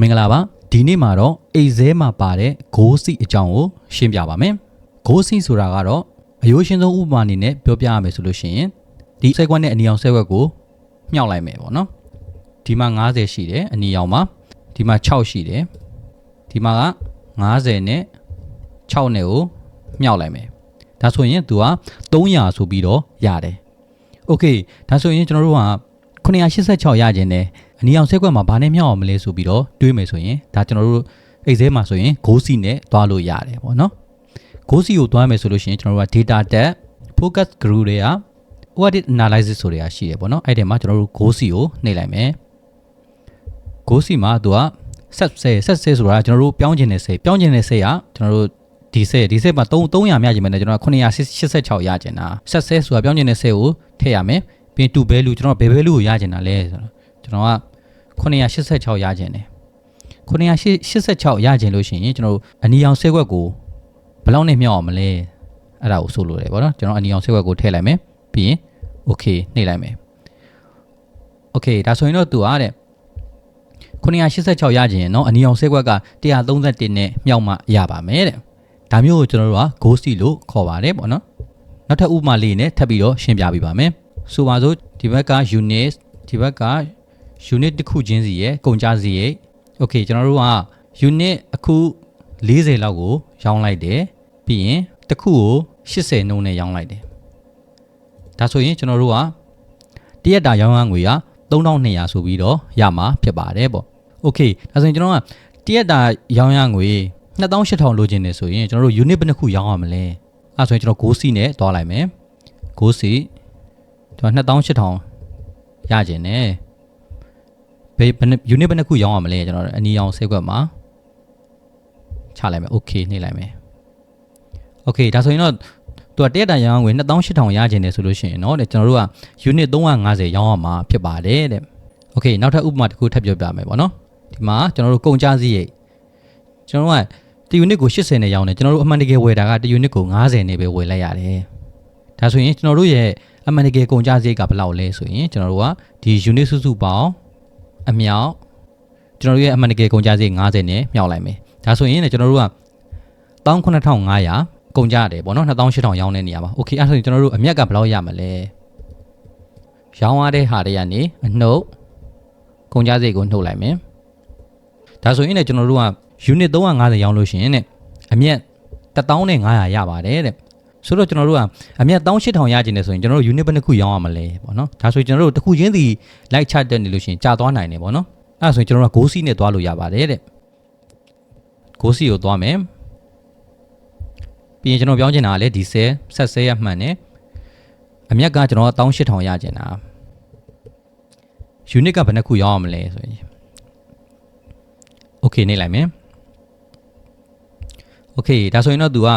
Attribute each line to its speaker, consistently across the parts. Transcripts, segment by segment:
Speaker 1: မင်္ဂလာပါဒီနေ့မှာတော့အိတ်ဇဲမှာပါတဲ့ဂိုးစီအကြောင်းကိုရှင်းပြပါမယ်ဂိုးစီဆိုတာကတော့အယိုးရှင်းဆုံးဥပမာအနေနဲ့ပြောပြရမယ်ဆိုလို့ရှိရင်ဒီဆက်ကွက်နဲ့အနီအောင်ဆက်ကွက်ကိုမြှောက်လိုက်မယ်ပေါ့နော်ဒီမှာ90ရှိတယ်အနီအောင်မှာဒီမှာ6ရှိတယ်ဒီမှာက90နဲ့6နဲ့ကိုမြှောက်လိုက်မယ်ဒါဆိုရင်သူက300ဆိုပြီးတော့ရတယ်โอเคဒါဆိုရင်ကျွန်တော်တို့က986ရခြင်းနဲ့ အနီအောင်ဆက်ကွက်မှာဘာနဲ့မြှောက်အောင်မလဲဆိုပြီးတော့တွေးမယ်ဆိုရင်ဒါကျွန်တော်တို့အိတ်ဇဲမှာဆိုရင်ဂိုးစီနဲ့သွားလို့ရတယ်ပေါ့နော်ဂိုးစီကိုသွားမယ်ဆိုလို့ရှိရင်ကျွန်တော်တို့က data tab focus group တွေက audit analysis ဆိုတွေကရှိတယ်ပေါ့နော်အဲ့ဒီမှာကျွန်တော်တို့ goal C ကိုနှိပ်လိုက်မယ် goal C မှာသူက set ဆဲ set ဆဲဆိုတာကျွန်တော်တို့ပြောင်းကျင်တဲ့ဆဲပြောင်းကျင်တဲ့ဆဲကကျွန်တော်တို့ဒီဆဲဒီဆဲမှာ3 300မြကျင်မယ်နဲ့ကျွန်တော်က986ရကျင်တာ set ဆဲဆိုတာပြောင်းကျင်တဲ့ဆဲကိုထည့်ရမယ်ပြီးရင် to value ကျွန်တော်ဘယ် value ကိုရကျင်တာလဲဆိုတော့ကျွန်တော်က 986ရကျင်တယ်986ရကျင်လို့ရှိရင်ကျွန်တော်တို့အနီအောင်ဆဲခွက်ကိုဘယ်လောက်နဲ့မြောက်အောင်မလဲအဲ့ဒါကိုဆိုလိုတယ်ပေါ့နော်ကျွန်တော်အနီအောင်ဆဲခွက်ကိုထည့်လိုက်မယ်ပြီးရင် okay နှိပ်လိုက်မယ် okay ဒါဆိုရင်တော့သူကတဲ့986ရခြင်းเนาะအနီအောင်ဆဲခွက်က131နဲ့မြောက်မှရပါမယ်တဲ့ဒါမျိုးကိုကျွန်တော်တို့က ghost လို့ခေါ်ပါတယ်ပေါ့နော်နောက်ထပ်ဥပမာလေးနဲ့ထပ်ပြီးတော့ရှင်းပြပေးပါမယ်ဆိုပါစို့ဒီဘက်က unit ဒီဘက်က unit တစ်ခုချင်းစီရဲ့ကုန်ကြစီရဲ့ okay ကျွန်တော်တို့က unit အခု40လောက်ကိုရောင်းလိုက်တယ်ပြီးရင်တစ်ခုကို80နှုန်းနဲ့ရောင်းလိုက်တယ်ဒါဆိုရင်ကျွန်တော်တို့ကတရက်တာရောင်းရငွေက3200ဆိုပြီးတော့ရမှာဖြစ်ပါတယ်ပေါ့။ Okay ဒါဆိုရင်ကျွန်တော်ကတရက်တာရောင်းရငွေ2800လိုချင်နေဆိုရင်ကျွန်တော်တို့ unit ဘယ်နှခုရောင်းရမလဲ။အဲဆိုရင်ကျွန်တော် go see နဲ့တွားလိုက်မယ်။ go see ကျွန်တော်2800ရချင်တယ်။ ဘယ်ဘယ်နှ unit ဘယ်နှခုရောင်းရမလဲကျွန်တော်အနီရောင်ဆဲကွက်မှာချလိုက်မယ် okay နှိပ်လိုက်မယ်။ okay ဒါဆိုရင်တော့ သူကတရက်တန်ရောင်းငွေ2800ရခြင်းတယ်ဆိုလို့ရှိရင်เนาะတဲ့ကျွန်တော်တို့က unit 350ရောင်းရမှာဖြစ်ပါတယ်တဲ့။ Okay နောက်ထပ်ဥပမာတစ်ခုထပ်ပြောပြမယ်ပေါ့နော်။ဒီမှာကျွန်တော်တို့ကုန်ကြစည်းရိတ်ကျွန်တော်တို့ကတ unit ကို80နဲ့ရောင်းတယ်ကျွန်တော်တို့အမှန်တကယ်ဝယ်တာကတ unit ကို90နဲ့ပဲဝယ်လိုက်ရတယ်။ဒါဆိုရင်ကျွန်တော်တို့ရဲ့အမှန်တကယ်ကုန်ကြစည်းရိတ်ကဘယ်လောက်လဲဆိုရင်ကျွန်တော်တို့ကဒီ unit စုစုပေါင်း အမြောက်ကျွန်တော်တို့ရဲ့အမှန်တကယ်ကုန်ကြစည်းရိတ်90နဲ့မြောက်လိုက်မယ်။ဒါဆိုရင်လည်းကျွန်တော်တို့က19500ကုန်ကြရတယ်ပေါ့နော်2800ရောင်းတဲ့နေရာမှာโอเคအဲ့ဒါဆိုရင်ကျွန်တော်တို့အမြက်ကဘယ်လောက်ရမလဲရောင်းရတဲ့ဟာတွေကနေအနှုတ်ကုန်ကြစိတ်ကိုနှုတ်လိုက်မယ်ဒါဆိုရင်လည်းကျွန်တော်တို့က unit 350ရောင်းလို့ရှိရင်တဲ့ အမြက်1500ရပါတယ်တဲ့ ဆိုတော့ကျွန်တော်တို့ကအမြက်18000ရကျင်တယ်ဆိုရင်ကျွန်တော်တို့ unit ဘယ်နှခုရောင်းရမလဲပေါ့နော်ဒါဆိုရင်ကျွန်တော်တို့တစ်ခုချင်းစီလိုက်ချတက်နေလို့ရှိရင်ကြာသွားနိုင်တယ်ပေါ့နော်အဲ့ဒါဆိုရင်ကျွန်တော်တို့က go see နဲ့သွားလို့ရပါတယ်တဲ့ go see ကိုသွားမယ်ပြီးရင်ကျွန်တော်ပြောင်းချင်တာကလည်းဒီဆဲဆက်ဆဲရမှန်တယ်အမြက်ကကျွန်တော်18000ရကျင်တာ unit ကဘယ်နှခုရောင်းရမလဲဆိုရင် okay နေလိုက်မယ် okay ဒါဆိုရင်တော့ तू က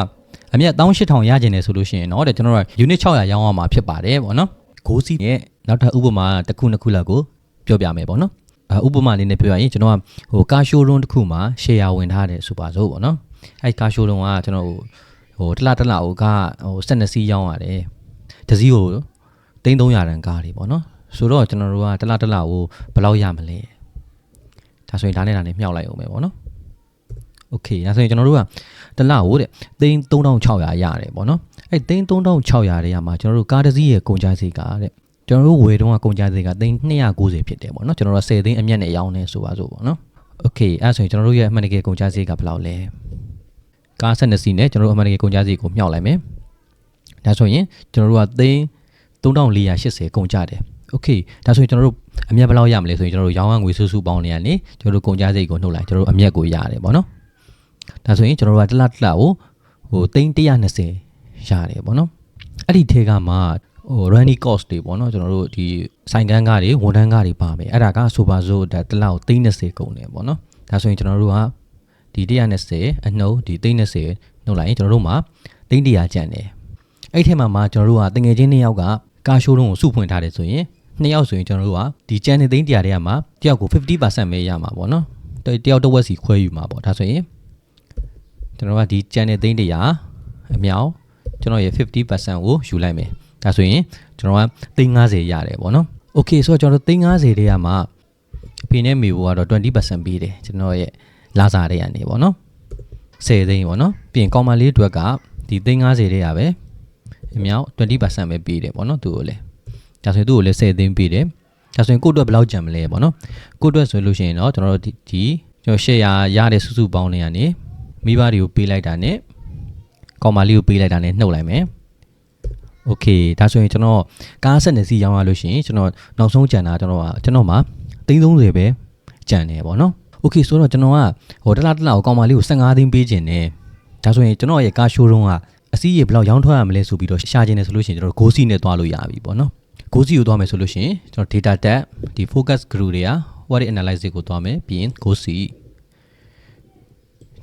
Speaker 1: အမြက်18000ရကျင်တယ်ဆိုလို့ရှိရင်เนาะတဲ့ကျွန်တော်တို့ unit 600ရောင်းရမှာဖြစ်ပါတယ်ပေါ့နော် go see ရဲ့နောက်ထပ်ဥပမာတစ်ခုနှစ်ခုလောက်ကိုပြောပြမယ်ပေါ့နော်အဥပမာလေးနဲ့ပြောရရင်ကျွန်တော်ကဟိုကာရှိုးလုံးတစ်ခုမှာ share ဝင်ထားတယ်ဆိုပါစို့ပေါ့နော်အဲ့ကာရှိုးလုံးကကျွန်တော်ဟိုတလားတလားဟိုကဟို12စီးရောင်းရတယ်တစည်းကို3300တန်ကားတွေပေါ့နော်ဆိုတော့ကျွန်တော်တို့ကတလားတလားကိုဘယ်လောက်ရမလဲဒါဆိုရင်ဒါနဲ့ဒါနဲ့မြှောက်လိုက်အောင်ပဲပေါ့နော် โอเคဒါဆိုရင်ကျွန်တော်တို့ကတလားကိုတဲ့သိန်း3600ရတယ်ပေါ့နော်အဲ့သိန်း3600တဲ့ရမှာကျွန်တော်တို့ကားတစ်စီးရဲ့ကုန်ကျစရိတ်ကတဲ့ကျွန်တော်တို့ဝယ်တုန်းကကုန်ကျစရိတ်ကသိန်း290ဖြစ်တယ်ပေါ့နော်ကျွန်တော်တို့10သိန်းအမြတ်နဲ့ရောင်းနေဆိုပါစို့ပေါ့နော်โอเคအဲ့ဆိုရင်ကျွန်တော်တို့ရဲ့အမှန်တကယ်ကုန်ကျစရိတ်ကဘယ်လောက်လဲကား12စီးနဲ့ကျွန်တော်တို့အမှန်တကယ်ကုန်ကျစရိတ်ကိုမြှောက်လိုက်မယ်ဒါဆိုရင်ကျွန်တော်တို့ကသိန်း3480ကုန်ကျတယ်โอเคဒါဆိုရင်ကျွန်တော်တို့အမြတ်ဘယ်လောက်ရမလဲဆိုရင်ကျွန်တော်တို့ရောင်းရငွေစုစုပေါင်းနေရနေကျွန်တော်တို့ကုန်ကျစရိတ်ကိုနှုတ်လိုက်ကျွန်တော်တို့အမြတ်ကိုရတယ်ပေါ့နော် ဒါဆိုရင်ကျွန်တော်တို့ကတစ်လတစ်လကိုဟိုသိန်း120ရတယ်ပေါ့နော်အဲ့ဒီထဲကမှဟို running cost တွေပေါ့နော်ကျွန်တော်တို့ဒီဆိုင်ကန်းကားတွေဝန်ထမ်းကားတွေပါမယ်အဲ့ဒါကဆိုပါစို့ဒါတစ်လကိုသိန်း30ကုန်တယ်ပေါ့နော်ဒါဆိုရင်ကျွန်တော်တို့ကဒီ120အနှုတ်ဒီသိန်း30နှုတ်လိုက်ရင်ကျွန်တော်တို့မှာသိန်း100ကျန်တယ်အဲ့ထဲမှာမှကျွန်တော်တို့ကတငယ်ချင်းနှစ်ယောက်ကကားရှိုးလုံးကိုစုဖွင့်ထားတယ်ဆိုရင်နှစ်ယောက်ဆိုရင်ကျွန်တော်တို့ကဒီကျန်တဲ့သိန်း100တွေကမှတယောက်ကို50%ပဲရမှာပေါ့နော်တယောက်တစ်ဝက်စီခွဲယူမှာပေါ့ဒါဆိုရင် ကျွန်တော်ကဒီကျန်တဲ့သိန်း100အမြောက်ကျွန်တော်ရဲ့50%ကိုယူလိုက်မယ်ဒါဆိုရင်ကျွန်တော်ကသိန်း90ရတယ်ပေါ့နော်โอเคဆိုတော့ကျွန်တော်တို့သိန်း90တွေကမှ ဖေနဲ့မေဘောကတော့20%ပေးတယ်ကျွန်တော်ရဲ့လာစားတွေကနေပေါ့နော်10သိန်းပေါ့နော်ပြီးရင်ကောင်မလေးအတွက်ကဒီသိန်း50တွေရပဲအမြောက်20%ပဲပေးတယ်ပေါ့နော်သူ့ကိုလည်းဒါဆိုရင်သူ့ကိုလည်း10သိန်းပေးတယ်ဒါဆိုရင်ကိုယ့်အတွက်ဘယ်လောက်ကြံမလဲပေါ့နော်ကိုယ့်အတွက်ဆိုလို့ရှိရင်တော့ကျွန်တော်တို့ဒီဒီကျွန်တော်ရှယ်ယာရတဲ့စုစုပေါင်းတွေကနေ မိဘတွေကိုပေးလိုက်တာနဲ့ကောင်မလေးကိုပေးလိုက်တာနဲ့နှုတ်လိုက်မယ်โอเคဒါဆိုရင်ကျွန်တော်ကားဆက်နေစီရောင်းရလို့ရှိရင်ကျွန်တော်နောက်ဆုံးကြံတာကျွန်တော်ကကျွန်တော်မှာ330ပဲကြံတယ်ပေါ့နော်โอเคဆိုတော့ကျွန်တော်ကဟိုတစ်လားတစ်လားကိုကောင်မလေးကို15သိန်းပေးခြင်းနဲ့ဒါဆိုရင်ကျွန်တော်ရဲ့ကားရှိုးတုံးကအစီးရေဘယ်လောက်ရောင်းထွက်ရမလဲဆိုပြီးတော့ရှာခြင်းနဲ့ဆိုလို့ရှိရင်ကျွန်တော် go see နဲ့တွားလို့ရပြီပေါ့နော် go see ကိုတွားမယ်ဆိုလို့ရှိရင်ကျွန်တော် data tab ဒီ focus group တွေက what analysis ကိုတွားမယ်ပြီးရင် go see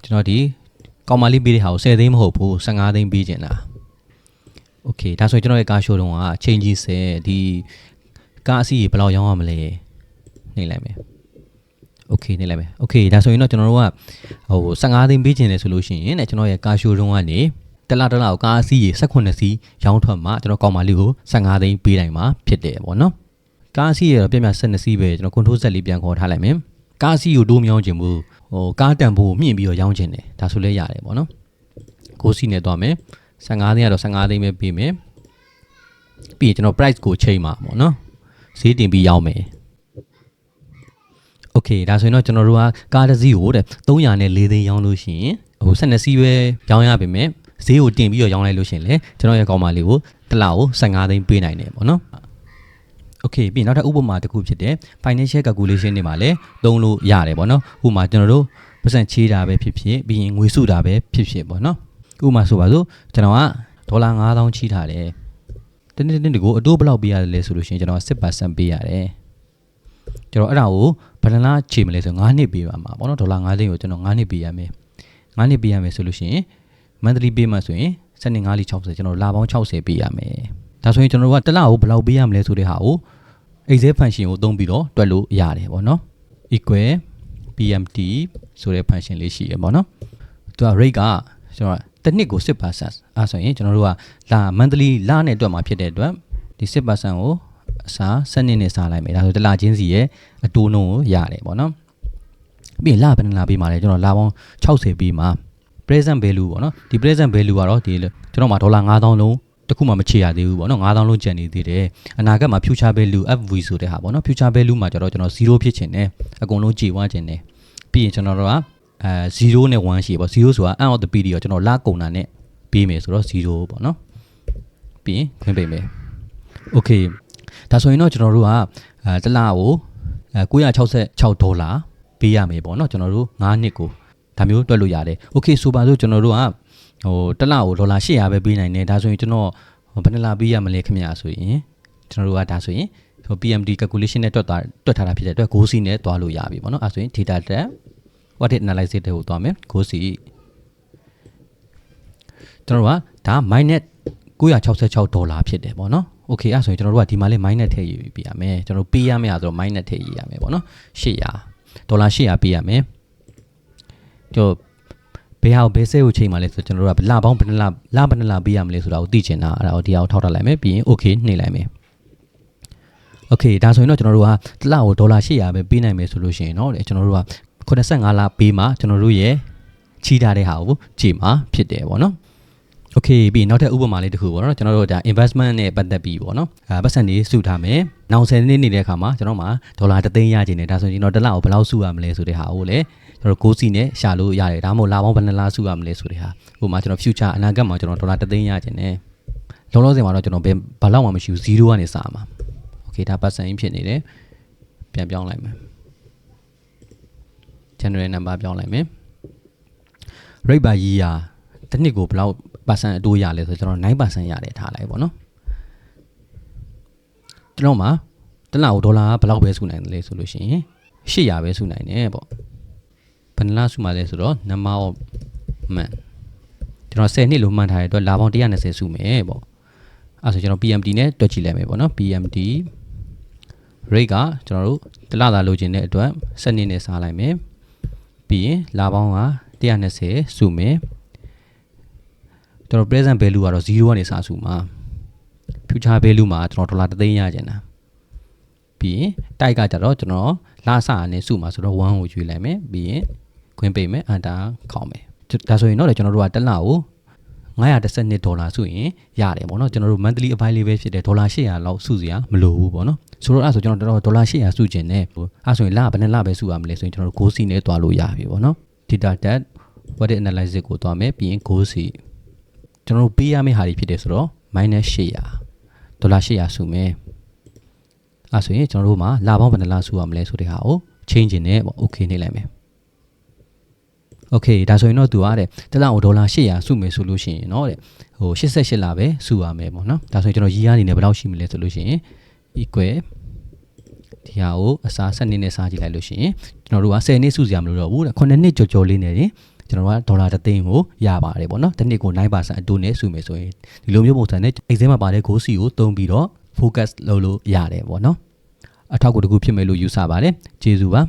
Speaker 1: ကျွန်တော်ဒီကောင်မလေးပေးတဲ့ဟာကို10သိန်းမဟုတ်ဘူး15သိန်းပေးခြင်းလားโอเคဒါဆိုရင်ကျွန်တော်ရဲ့ကားရှိုးတုံးက change ဆယ်ဒီကားအစီးရေဘယ်လောက်ရောင်းရမလဲနှိမ့်လိုက်မယ်โอเคနေလိုက်မယ်โอเคဒါဆိုရင်တော့ကျွန်တော်တို့ကဟို15သိန်းပေးခြင်းလေဆိုလို့ရှိရင်တဲ့ကျွန်တော်ရဲ့ကားရှိုးတုံးကနေတလားတလားကိုကားအစီးရေ18စီးရောင်းထွက်မှကျွန်တော်ကောင်မလေးကို15သိန်းပေးနိုင်မှာဖြစ်တယ်ပေါ့နော်ကားအစီးရေတော့ပြည့်ပြည့်12စီးပဲကျွန်တော် control set လေးပြန်ခေါ်ထားလိုက်မယ် ကားစီကိုတိုးမြောင်းခြင်းဘူးဟိုကားတန်ဖိုးကိုမြင့်ပြီးတော့ရောင်းခြင်းတယ်ဒါဆိုလဲရတယ်ပေါ့နော်ကိုစီနဲ့သွားမယ်15သိန်းကတော့15သိန်းပဲပေးမယ်ပြီးရင်ကျွန်တော် price ကိုချိန်မှာပေါ့နော်ဈေးတင်ပြီးရောင်းမယ် okay ဒါဆိုရင်တော့ကျွန်တော်တို့ကကားတစ်စီးကိုတဲ့300နဲ့4သိန်းရောင်းလို့ရှိရင်ဟို12စီးပဲရောင်းရပါမယ်ဈေးကိုတင်ပြီးတော့ရောင်းလိုက်လို့ရှိရင်လေကျွန်တော်ရဲ့ကောင်မလေးကိုတစ်လကို15သိန်းပေးနိုင်တယ်ပေါ့နော် Okay ပြီးနောက်ထပ်ဥပမာတစ်ခုဖြစ်တဲ့ financial calculation တွေမှာလည်းသုံးလို့ရတယ်ပေါ့နော်ဥပမာကျွန်တော်တို့ပတ်စံချေးတာပဲဖြစ်ဖြစ်ပြီးရင်ငွေစုတာပဲဖြစ်ဖြစ်ပေါ့နော်ဥပမာဆိုပါစို့ကျွန်တော်ကဒေါ်လာ9000ချီးထားတယ်တနေ့တနေ့ကိုအတိုးဘယ်လောက်ပေးရတယ်လဲဆိုလို့ရှိရင်ကျွန်တော်10%ပေးရတယ်ကျွန်တော်အဲ့ဒါကိုဘယ်နှလားချေမလဲဆို9နှစ်ပေးပါမှာပေါ့နော်ဒေါ်လာ9သိန်းကိုကျွန်တော်9နှစ်ပေးရမယ်9နှစ်ပေးရမယ်ဆိုလို့ရှိရင် monthly payment ဆိုရင်7.560ကျွန်တော်လပေါင်း60ပေးရမယ်ဒါဆိုရင်ကျွန်တော်တို့ကတစ်လကိုဘယ်လောက်ပေးရမလဲဆိုတဲ့ဟာကို excel function ကိုသုံးပြီးတော့တွက်လို့ရတယ်ပေါ့နော် equal pmt ဆိုတဲ့ function လေးရှိရပေါ့နော်သူက rate ကကျွန်တော်တစ်နှစ်ကို10%အဲဆိုရင်ကျွန်တော်တို့ကလာ monthly လနဲ့တွက်မှာဖြစ်တဲ့အတွက်ဒီ10%ကိုအစားစနစ်နဲ့စားလိုက်မယ်ဒါဆိုတစ်လချင်းစီရဲ့အတိုးနှုန်းကိုရတယ်ပေါ့နော်ပြီးရင်လဘယ်နှလပေးမှာလဲကျွန်တော်လပေါင်း60ပေးမှာ present value ပေါ့နော်ဒီ present value ကတော့ဒီကျွန်တော်မှာဒေါ်လာ9000လုံး တခုမှမချေရသေးဘူးပေါ့နော်9000လုံးကျန်နေသေးတယ်အနာဂတ်မှာ future value FV ဆိုတဲ့ဟာပေါ့နော် future value မှာကျတော့ကျွန်တော်0ဖြစ်ချင်တယ်အကုန်လုံးကြေဝါချင်တယ်ပြီးရင်ကျွန်တော်တို့ကအဲ0နဲ့1ရှိပေါ့0ဆိုတာ end of the period ကျွန်တော်လကုန်တာနဲ့ပေးမယ်ဆိုတော့0ပေါ့နော်ပြီးရင်ခွင့်ပေးမယ် okay ဒါဆိုရင်တော့ကျွန်တော်တို့ကအဲတစ်လကိုအဲ966ဒေါ်လာပေးရမယ်ပေါ့နော်ကျွန်တော်တို့9နှစ်ကိုဒါမျိုးတွက်လို့ရတယ်။ Okay ဆိုပါစို့ကျွန်တော်တို့က ဟိုတစ်လကိုဒေါ်လာ800ပဲပေးနိုင်တယ်ဒါဆိုရင်ကျွန်တော်ဘယ်နှလပေးရမလဲခင်ဗျာဆိုရင်ကျွန်တော်တို့ကဒါဆိုရင်ဟို PMD calculation နဲ့တွက်တာတွက်ထားတာဖြစ်တဲ့အတွက် GoC နဲ့တွားလို့ရပြီပေါ့နော်အဲဆိုရင် data tab what it analysis တဲ့ကိုတွားမယ် GoC ကျွန်တော်တို့ကဒါ minus 966ဒေါ်လာဖြစ်တယ်ပေါ့နော်โอเคအဲ့ဆိုရင်ကျွန်တော်တို့ကဒီမှာလေး minus ထည့်ရေးပြရမယ်ကျွန်တော်ပေးရမယ့်ဆိုတော့ minus ထည့်ရေးရမယ်ပေါ့နော်800ဒေါ်လာ800ပေးရမယ်ကျွန်တော် ဘယ်ဟာဘယ်ဆဲကိုချိန်မှလဲဆိုတော့ကျွန်တော်တို့ကလပေါင်းဘယ်နှလလဘယ်နှလပေးရမလဲဆိုတာကိုသိချင်တာအဲ့ဒါကိုဒီအောင်ထောက်ထားလိုက်မယ်ပြီးရင် okay နှိပ်လိုက်မယ်โอเคဒါဆိုရင်တော့ကျွန်တော်တို့ကတစ်လကိုဒေါ်လာ800ပဲပေးနိုင်မယ်ဆိုလို့ရှိရင်เนาะကျွန်တော်တို့က85လပေးမှကျွန်တော်တို့ရဲ့ချီးထားတဲ့ဟာကိုကြည့်မှာဖြစ်တယ်ပေါ့နော်โอเคပြီးနောက်ထပ်ဥပမာလေးတစ်ခုပေါ့နော်ကျွန်တော်တို့ဒါ investment နဲ့ပတ်သက်ပြီးပေါ့နော်အဲပတ်စံတွေစုထားမယ်နောက်10နှစ်နေတဲ့အခါမှာကျွန်တော်မှာဒေါ်လာ3သိန်းရခြင်းနဲ့ဒါဆိုရင်ကျွန်တော်တစ်လကိုဘယ်လောက်စုရမလဲဆိုတဲ့ဟာကိုလည်း ကျွန်တော်ကိုးစီနဲ့ရှာလို့ရတယ်ဒါမှမဟုတ်လာပေါင်းဘယ်နှလားစုရမလဲဆိုတဲ့ဟာဟိုမှာကျွန်တော် future အနာဂတ်မှာကျွန်တော်ဒေါ်လာ3သိန်းရခြင်းနဲ့လုံးလုံးစင်မှာတော့ကျွန်တော်ဘယ်ဘာလောက်မှမရှိဘူး0ကနေစမှာโอเคဒါပတ်စံဖြစ်နေတယ်ပြန်ပြောင်းလိုက်မယ် general number ပြောင်းလိုက်မယ် rate by year တစ်နှစ်ကိုဘယ်လောက် percent အတိုးရလဲဆိုတော့ကျွန်တော်9%ရတယ်ထားလိုက်ပေါ့နော်ကျွန်တော်မှာတစ်လကိုဒေါ်လာဘယ်လောက်ပဲစုနိုင်တယ်လဲဆိုလို့ရှိရင်800ပဲစုနိုင်တယ်ပေါ့ ဘယ်နှလားစုမှာလဲဆိုတော့ number of man ကျွန်တော်10နှစ်လို့မှတ်ထားတဲ့အတွက်လာပေါင်း120စုမယ်ပေါ့အဲဆိုကျွန်တော် PMD နဲ့တွက်ကြည့်လိုက်မယ်ပေါ့နော် PMD rate ကကျွန်တော်တို့တစ်လသာလိုချင်တဲ့အတွက်7နှစ်နဲ့စားလိုက်မယ်ပြီးရင်လာပေါင်းက120စုမယ်ကျွန်တော် present value ကတော့0ကနေစစုမှာ future value မှာကျွန်တော်ဒေါ်လာ3သိန်းရကျင်တာပြီးရင်တိုက်ကကြတော့ကျွန်တော်လာစအနေစုမှာဆိုတော့1ကိုရွေးလိုက်မယ်ပြီးရင် ခွင်းပိတ်မယ်အန်တာခေါင်းမယ်ဒါဆိုရင်တော့လေကျွန်တော်တို့ကတစ်လကို912ဒေါ်လာစုရင်ရတယ်ပေါ့နော်ကျွန်တော်တို့ monthly available ဖြစ်တဲ့ဒေါ်လာ800လောက်စုစရာမလိုဘူးပေါ့နော်ဆိုတော့အဲ့ဆိုကျွန်တော်တို့ဒေါ်လာ800စုကျင်တယ်အဲ့ဆိုရင်လဘယ်နှစ်လပဲစုရမလဲဆိုရင်ကျွန်တော်တို့ go see နဲ့တွားလို့ရပြီပေါ့နော် data tab what analysis ကိုတွားမယ်ပြီးရင် go see ကျွန်တော်တို့ပေးရမယ့်ဟာတွေဖြစ်တယ်ဆိုတော့ minus 800ဒေါ်လာ800စုမယ်အဲ့ဆိုရင်ကျွန်တော်တို့မှာလပေါင်းဘယ်နှလစုရမလဲဆိုတဲ့ဟာကို change နေတယ်ပေါ့ okay နေလိုက်မယ် โอเคဒါဆိုရင်တော့သူကတဲ့တစ်လကိုဒေါ်လာ800စုမယ်ဆိုလို့ရှိရင်เนาะတဲ့ဟို88လပဲစုရမယ်ပေါ့နော်ဒါဆိုရင်ကျွန်တော်ရီးရအနေနဲ့ဘယ်လောက်ရှိမလဲဆိုလို့ရှိရင် equal ဒီဟာကိုအစား7နှစ်နဲ့စားကြည့်လိုက်လို့ရှိရင်ကျွန်တော်တို့က10နှစ်စုစရာမလိုတော့ဘူးတဲ့9နှစ်ကြော်ကြော်လေးနဲ့တင်ကျွန်တော်တို့ကဒေါ်လာ3သိန်းကိုရပါတယ်ပေါ့နော်တစ်နှစ်ကို9%အတူနဲ့စုမယ်ဆိုရင်ဒီလိုမျိုးပုံစံနဲ့ exam မှာပါတဲ့ goal C ကိုတုံးပြီးတော့ focus လုပ်လို့ရတယ်ပေါ့နော်အထောက်အကူတစ်ခုဖြစ်မယ်လို့ယူဆပါတယ်ကျေးဇူးပါ